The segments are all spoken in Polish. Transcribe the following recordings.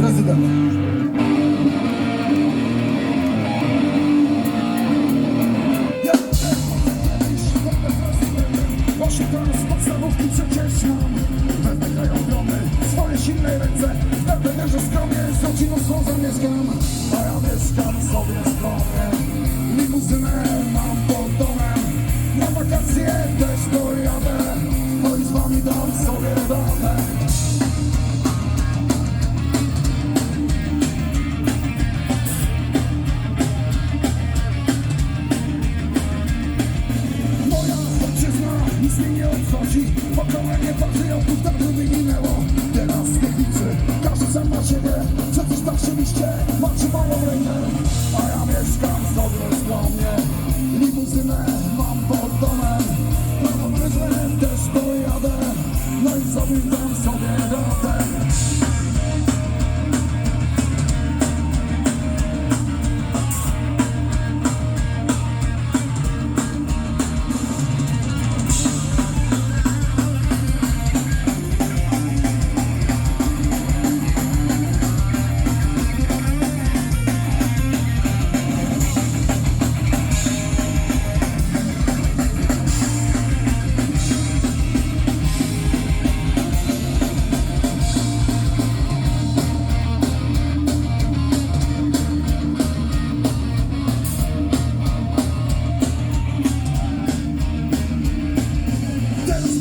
prezydent. Osiedlony z podstawówki przecież mam Wezmę kraj ogromny, swoje silne ręce Zapewne, że skromnie z rodziną swą zamieszkam A ja mnie nie obchodzi Pokolenie patriotów dawno wyginęło Teraz nie liczy, każdy sam ma siebie Przecież patrzyliście, macie moją rękę A ja mieszkam sobie skromnie Limuzynę mam pod domem Na rowerze też pojadę No i sobie dam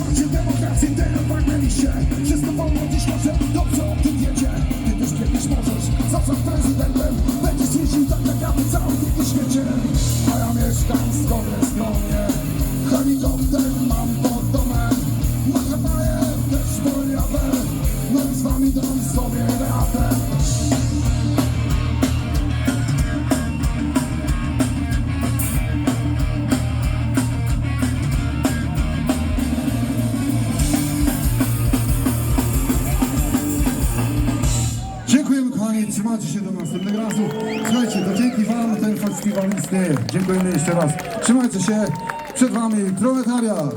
Macie demokrację, teraz pragnęliście Wszystko wolno dziś może, dobrze o tym wiecie. Ty też kiedyś możesz. Zostać prezydentem Będziesz jeździł tak jak ja po całym tym świecie. A ja mieszkam skromnie, skromnie Helikopter mam pod domem. Na Havaje też pojadę No i z wami dam sobie radę Trzymajcie się do następnego razu. Słuchajcie, to dzięki wam ten festiwal istnieje. Dziękujemy jeszcze raz. Trzymajcie się, przed wami proletariat.